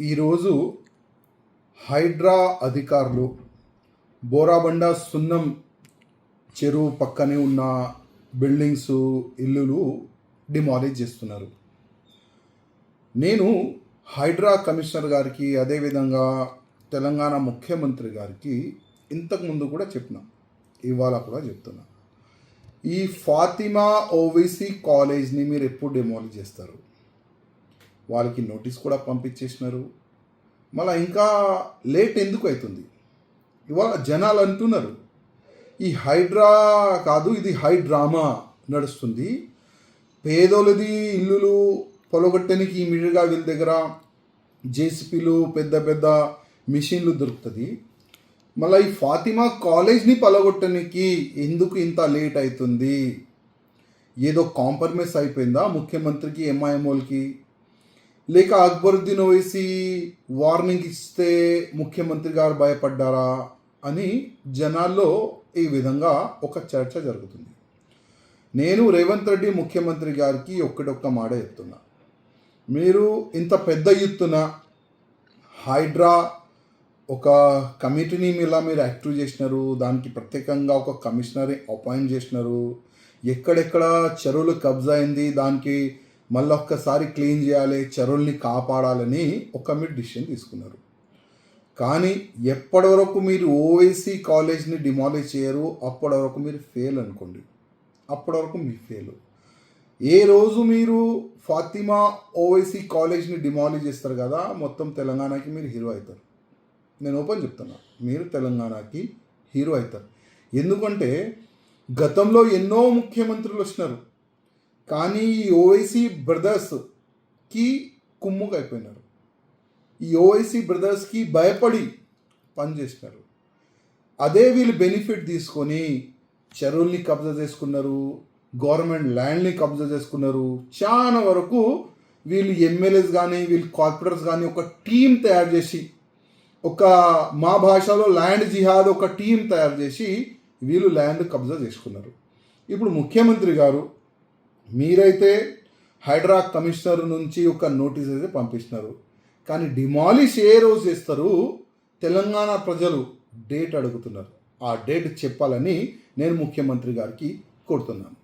ఈరోజు హైడ్రా అధికారులు బోరాబండ సున్నం చెరువు పక్కనే ఉన్న బిల్డింగ్స్ ఇల్లులు డిమాలిజ్ చేస్తున్నారు. నేను హైడ్రా కమిషనర్ గారికి అదేవిధంగా తెలంగాణ ముఖ్యమంత్రి గారికి ఇంతకుముందు కూడా చెప్పిన ఇవాళ కూడా చెప్తున్నా. ఈ ఫాతిమా ఓవైసీ కాలేజ్ని మీరు ఎప్పుడు డిమాలిజ్ చేస్తారు? వాళ్ళకి నోటీస్ కూడా పంపించేసినారు. మళ్ళీ ఇంకా లేట్ ఎందుకు అవుతుంది ఇవాళ జనాలు అంటున్నారు ఈ హైడ్రా కాదు ఇది హై డ్రామా నడుస్తుంది. పేదోళ్ళది ఇల్లులు పొలగొట్టడానికి ఇమీడియట్గా వీళ్ళ దగ్గర జేసీపీలు పెద్ద పెద్ద మిషన్లు దొరుకుతుంది. మళ్ళీ ఈ ఫాతిమా కాలేజ్ని పలగొట్టడానికి ఎందుకు ఇంత లేట్ అవుతుంది ఏదో కాంప్రమైజ్ అయిపోయిందా ముఖ్యమంత్రికి ఎంఐఎంఓలకి? లేక అక్బరుద్దీన్ ఓవైసీ వార్నింగ్ ఇస్తే ముఖ్యమంత్రి గారు భయపడ్డారా అని జనాల్లో ఈ విధంగా ఒక చర్చ జరుగుతుంది. నేను రేవంత్ రెడ్డి ముఖ్యమంత్రి గారికి ఒక్కడొక్క మాట చెప్తున్నా. మీరు ఇంత పెద్ద ఎత్తున హైడ్రా ఒక కమిటీని ఇలా మీరు యాక్టివ్ చేసినారు దానికి ప్రత్యేకంగా ఒక కమిషనర్ అపాయింట్ చేసినారు ఎక్కడెక్కడ చెరువులు కబ్జా అయింది దానికి మళ్ళీ ఒక్కసారి క్లీన్ చేయాలి చెరువుల్ని కాపాడాలని ఒక మీరు డిసిషన్ తీసుకున్నారు. కానీ ఎప్పటి వరకు మీరు ఓవైసీ కాలేజ్ని డిమాలిష్ చేయరు అప్పటి వరకు మీరు ఫెయిల్ అనుకోండి. అప్పటి వరకు మీ ఫెయిల్ ఏ రోజు మీరు ఫాతిమా ఓవైసీ కాలేజ్ని డిమాలిష్ చేస్తారు కదా మొత్తం తెలంగాణకి మీరు హీరో అవుతారు. నేను ఓపెన్ చెప్తున్నా మీరు తెలంగాణకి హీరో అవుతారు. ఎందుకంటే గతంలో ఎన్నో ముఖ్యమంత్రులు వచ్చినారు. కానీ ఈ ఓవైసీ బ్రదర్స్కి కుమ్ముకు అయిపోయినారు. ఈ ఓవైసీ బ్రదర్స్కి భయపడి పనిచేసినారు అదే వీళ్ళు బెనిఫిట్ తీసుకొని చెరువుల్ని కబ్జా చేసుకున్నారు గవర్నమెంట్ ల్యాండ్ని కబ్జా చేసుకున్నారు. చాలా వరకు వీళ్ళు ఎమ్మెల్యేస్ కానీ వీళ్ళు కార్పొరేటర్స్ కానీ ఒక టీం తయారు చేసి ఒక మా భాషలో ల్యాండ్ జిహాద్ ఒక టీం తయారు చేసి వీళ్ళు ల్యాండ్ కబ్జా చేసుకున్నారు. ఇప్పుడు ముఖ్యమంత్రి గారు మీరైతే హైడ్రా కమిషనర్ నుంచి ఒక నోటీస్ అయితే పంపిస్తున్నారు. కానీ డిమాలిష్ ఏ రోజు చేస్తారు? తెలంగాణ ప్రజలు డేట్ అడుగుతున్నారు. ఆ డేట్ చెప్పాలని నేను ముఖ్యమంత్రి గారికి కోరుతున్నాను.